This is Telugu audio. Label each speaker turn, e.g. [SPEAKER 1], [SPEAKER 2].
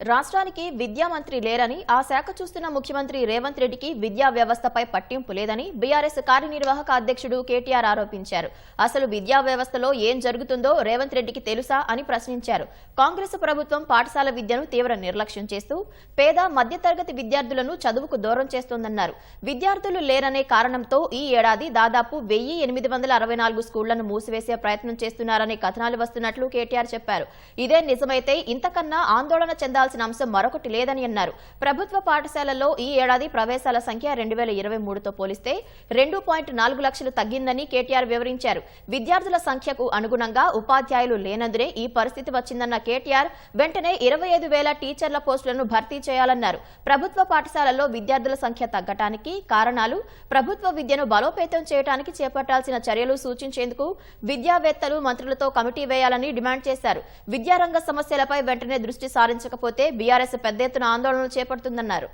[SPEAKER 1] రాష్ట్రానికి విద్యా మంత్రి లేరని ఆ శాఖ చూస్తున్న ముఖ్యమంత్రి రేవంత్ రెడ్డికి విద్యా వ్యవస్థపై పట్టింపు లేదని బీఆర్ఎస్ కార్యనిర్వాహక అధ్యక్షుడు కేటీఆర్ ఆరోపించారు. అసలు విద్యా వ్యవస్థలో ఏం జరుగుతుందో రేవంత్ రెడ్డికి తెలుసా అని ప్రశ్నించారు. కాంగ్రెస్ ప్రభుత్వం పాఠశాల విద్యను తీవ్ర నిర్లక్ష్యం చేస్తూ పేద మధ్యతరగతి విద్యార్థులను చదువుకు దూరం చేస్తోందన్నారు. విద్యార్థులు లేరనే కారణంతో ఈ ఏడాది దాదాపు వెయ్యి ఎనిమిది వందల అరవై నాలుగు స్కూళ్ళను మూసివేసే ప్రయత్నం చేస్తున్నారనే కథనాలు వస్తున్నట్లు కేటీఆర్ చెప్పారు. ఇదే నిజమైతే ఇంతకన్నా ఆందోళన చెందాల్సిన అంశం మరొకటి లేదని అన్నారు. ప్రభుత్వ పాఠశాలల్లో ఈ ఏడాది ప్రవేశాల సంఖ్య రెండు వేల ఇరవై మూడుతో పోలిస్తే రెండు పాయింట్ నాలుగు లక్షలు తగ్గిందని కేటీఆర్ వివరించారు. విద్యార్థుల సంఖ్యకు అనుగుణంగా ఉపాధ్యాయులు లేనందునే ఈ పరిస్థితి వచ్చిందన్న కేటీఆర్ వెంటనే ఇరవై ఐదు వేల టీచర్ల పోస్టులను భర్తీ చేయాలన్నారు. ప్రభుత్వ పాఠశాలల్లో విద్యార్థుల సంఖ్య తగ్గటానికి కారణాలు ప్రభుత్వ విద్యను బలోపేతం చేయడానికి చేపట్టాల్సిన చర్యలు సూచించేందుకు విద్యావేత్తలు మంత్రులతో కమిటీ వేయాలని డిమాండ్ చేశారు. విద్యారంగ సమస్యలపై వెంటనే దృష్టి సారించకపోతే బీఆర్ఎస్ పెద్ద ఎత్తున ఆందోళనలు చేపడుతుందన్నారు